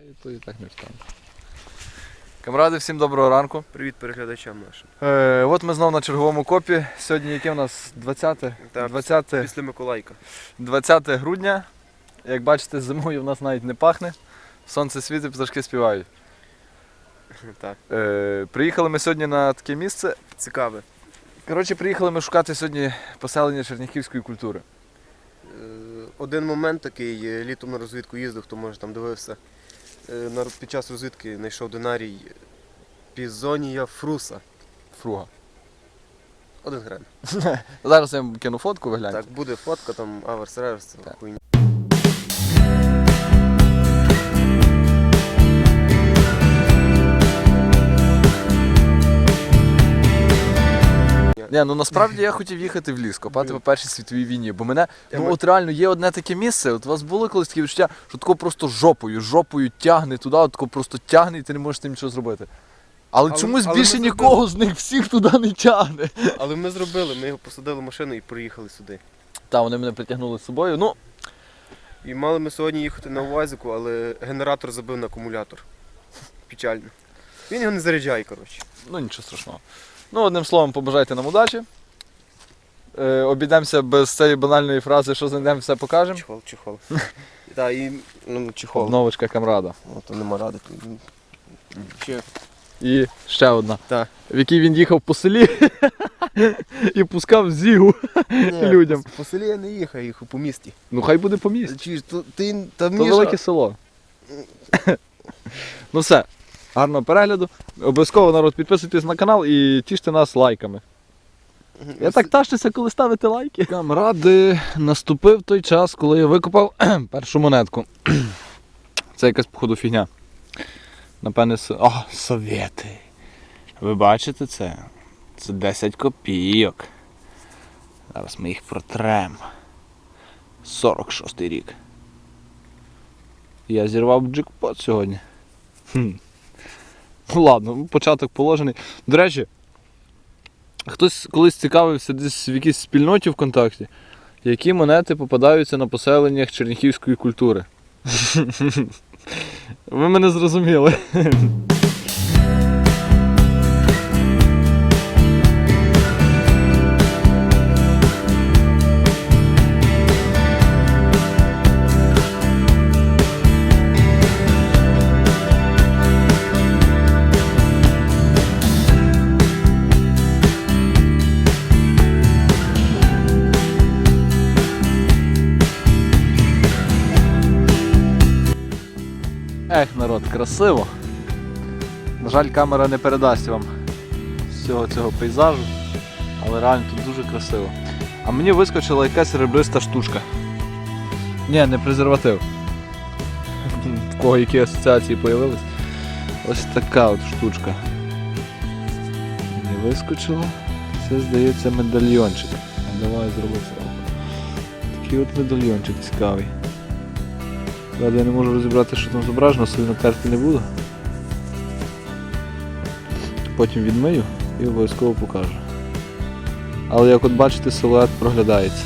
І то і так не встану. Камради, всім доброго ранку. Привіт переглядачам нашим. Е, от ми знову на черговому копі. Сьогодні яке у нас 20, Так, 20, Після Миколайка. 20 грудня. Як бачите, зимою в нас навіть не пахне. Сонце світить, пташки співають. Так. Е, приїхали ми сьогодні на таке місце. Цікаве. Коротше, приїхали ми шукати сьогодні поселення чернігівської культури. Е, Один момент такий, літом на розвідку їздив, хто може там дивився. Е, Під час розвідки знайшов динарій Пізонія Фруса. Фруга. Один грам. Зараз я вам кину фотку, ви. Так, буде фотка, там аверс реверс, хуйня. Ні, ну насправді я хотів їхати в ліс, копати по першій світовій війні, бо мене, ну от реально є одне таке місце, от у вас було колись таке відчуття, що тако просто жопою, жопою тягне туди, от тако просто тягне і ти не можеш тим нічого зробити. Але, Але- чомусь але більше ми нікого з них всіх туди не тягне. Але ми зробили, ми його посадили в машину і приїхали сюди. Та вони мене притягнули з собою. Ну, І мали ми сьогодні їхати на УАЗику, але генератор забив на акумулятор. Печально. Він його не заряджає, коротше. ну нічого страшного. Ну, одним словом, побажайте нам удачі. Е, обійдемося без цієї банальної фрази, що знайдемо, все покажемо. Чехол, чехол. Так, і ну, чехол. Обновочка камрада. О, то нема ради. Ще. І ще одна. Так. В якій він їхав по селі і пускав зігу людям. По, по селі я не їхав, я їхав по місті. Ну хай буде по місті. Чи ж, то, ти, та То мені велике село. ну все, гарного перегляду. Обов'язково народ підписуйтесь на канал і тіште нас лайками. Я так тащуся, коли ставите лайки. Камради, наступив той час, коли я викопав першу монетку. Це якась, походу, фігня. Напевне, О, совєти. Ви бачите це? Це 10 копійок. Зараз ми їх протрем. 46 рік. Я зірвав джекпот сьогодні. Хм. Ну ладно, початок положений. До речі, хтось колись цікавився десь в якійсь спільноті ВКонтакті, які монети попадаються на поселеннях черніхівської культури. Ви мене зрозуміли. Народ, красиво. На жаль, камера не передасть вам всього цього пейзажу, але реально тут дуже красиво. А мені вискочила якась ребриста штучка. Ні, не презерватив. В кого які асоціації з'явились. Ось така от штучка. Мені вискочило. Це здається медальйончик. Давай зробимо. Такий от медальйончик цікавий. Правда, я не можу розібрати, що там зображено, сильно терти не буду. Потім відмию і обов'язково покажу. Але як от бачите, силует проглядається.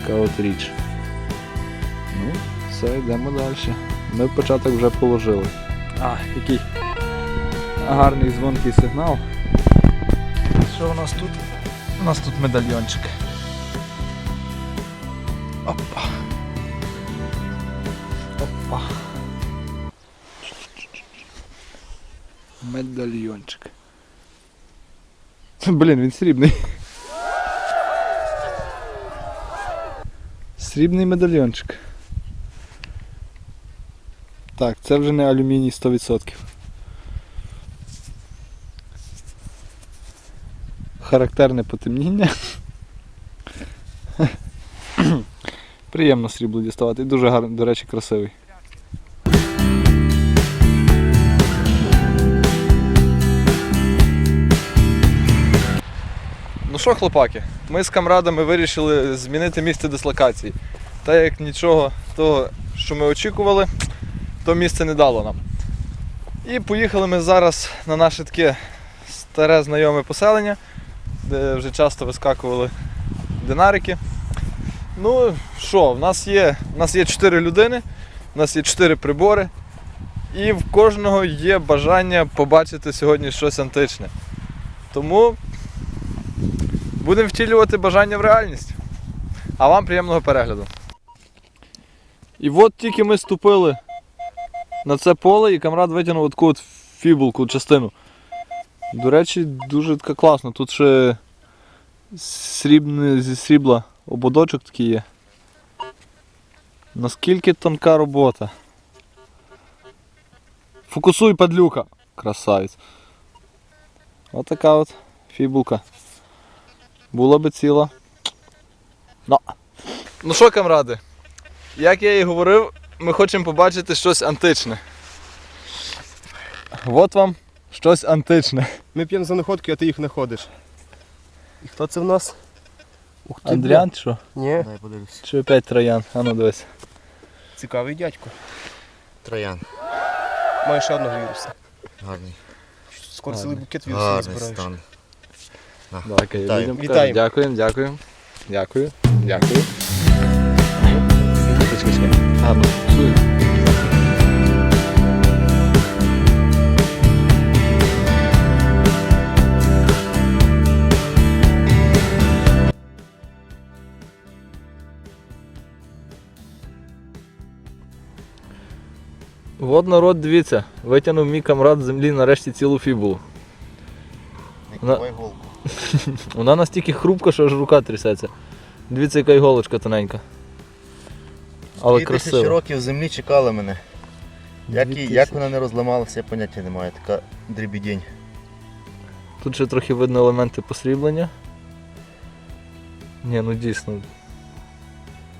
Така от річ. Ну, все, йдемо далі. Ми початок вже положили. А, який гарний дзвонкий сигнал. Що у нас тут? У нас тут медальйончик. Опа. Опа. Медальйончик. Блін, він срібний. Срібний медальйончик. Так, це вже не алюміній 100%. Характерне потемніння. Приємно срібло діставати. І дуже гарний, до речі, красивий. Ну що, хлопаки, ми з камрадами вирішили змінити місце дислокації. Та як нічого того, що ми очікували, то місце не дало нам. І поїхали ми зараз на наше таке старе знайоме поселення, де вже часто вискакували динарики. Ну що, в нас є, в нас є 4 людини, У нас є 4 прибори. І в кожного є бажання побачити сьогодні щось античне. Тому будемо втілювати бажання в реальність. А вам приємного перегляду. І от тільки ми ступили на це поле, і камрад витягнув таку от фібулку, частину. До речі, дуже така класна. Тут ще срібний, зі срібла ободочок такий є. Наскільки тонка робота. Фокусуй, падлюка. Красавець. Отака от фібулка. Була би ціла. Ну. Ну що, камради? Як я і говорив, ми хочемо побачити щось античне. От вам щось античне. Ми п'ємо за находки, а ти їх знаходиш. І хто це в нас? Ух ти, Андріан, чи що? Ні, Дай подивлюсь. Чи опять троян? А ну дивись. цікавий дядько. Троян. Має ще одного віруса. Гарний. Скоро цілий букет вірусів не Гарний збираєш. стан. Давай, Вітаю. людям Вітаємо. Дякуємо, дякуємо. Дякую. Дякую. Чекай, чекай, чекай. Гарно. Чую. От народ, дивіться, витягнув мій камрад з землі нарешті цілу фібулу. Не На- голку. Вона настільки хрупка, що аж рука трясеться. Дивіться, яка іголочка тоненька. Але Дві тисячі красиво. років землі чекали мене. Як, і, як вона не розламалася, я поняття не маю. Така дрібідень. Тут ще трохи видно елементи посріблення. Ні, ну дійсно.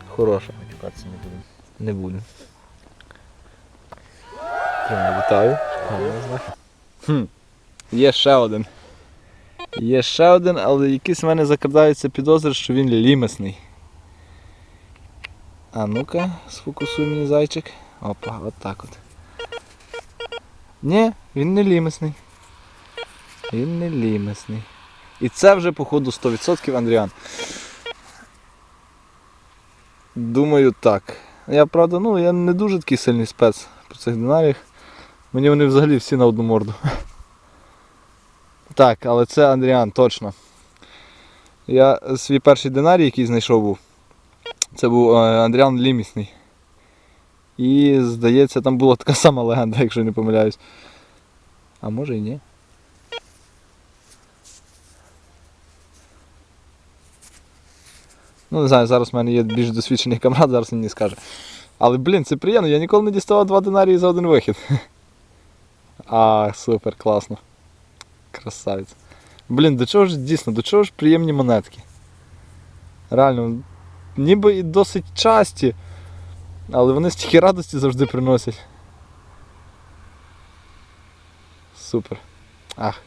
Хороша. Матюкатися не буду. Не буде. Вітаю. Хм. Є ще один. Є ще один, але якісь в мене закрадаються підозри, що він лімесний. А ну-ка, сфокусуй мені зайчик. Опа, от так от. Ні, він не лімесний. Він не лімесний. І це вже, походу, 100% Андріан. Думаю, так. Я правда, ну я не дуже такий сильний спец по цих динаріях. Мені вони взагалі всі на одну морду. Так, але це Андріан, точно. Я свій перший динарій, який знайшов був, це був е, Андріан Лімісний. І здається, там була така сама легенда, якщо не помиляюсь. А може і ні. Ну, не знаю, зараз в мене є більш досвідчений камрад, зараз він мені скаже. Але, блін, це приємно, я ніколи не діставав два динарії за один вихід. А, супер, класно. Красавець. Блін, до чого ж дійсно, до чого ж приємні монетки? Реально, ніби і досить часті, але вони стільки радості завжди приносять. Супер. Ах.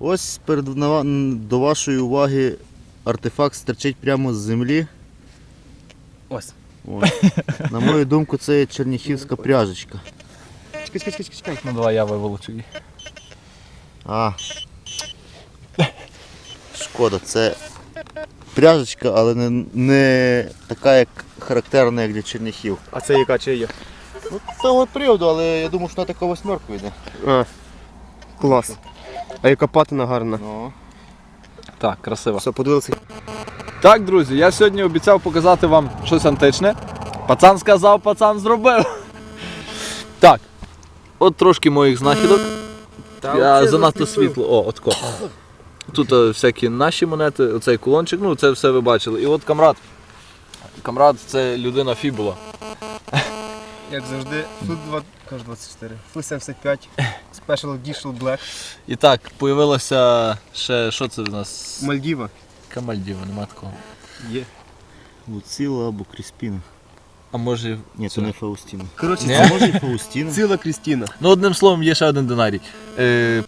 Ось перед до вашої уваги артефакт стерчить прямо з землі. Ось. На мою думку, це є черніхівська пряжечка. Чекай, чекай, чекай, чекай. Ну давай я виволочу її. А. Шкода, це пряжечка, але не, не така, як характерна, як для черніхів. А це яка чи є? Ну, того приводу, але я думаю, що вона така восьмерка йде. А, клас. А яка патина гарна. Ну. Так, красиво. Все, подивилися. Так, друзі, я сьогодні обіцяв показати вам щось античне. Пацан сказав, пацан зробив. Так. От трошки моїх знахідок. Я занадто світло. О, отко. Тут е, всякі наші монети, оцей кулончик, ну це все ви бачили. І от камрад. Камрад це людина фібула. Як завжди, тут 2, кажу 24. Фу 75. Special Edition Black. І так, появилося ще, що це в нас? Мальдіва. Камальдіва, нема такого. Є. Луціла або Кріспіна. А може. Ні, це не Фаустіна. Коротше, Ні? А може і Фаустіна. ціла Крістіна. Ну, одним словом, є ще один динарій. Е,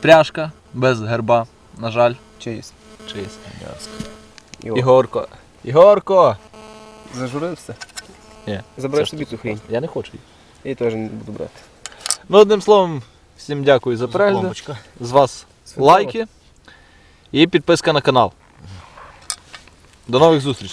пряжка без герба, на жаль. Чиїсь. Чиїсь. Ігорко. Ігорко! Зажурився? Ні. Забираєш Це собі цю хрінь. Я не хочу її. Я її теж не буду брати. Ну, одним словом, всім дякую за перегляд. З вас лайки і підписка на канал. До нових зустрічей.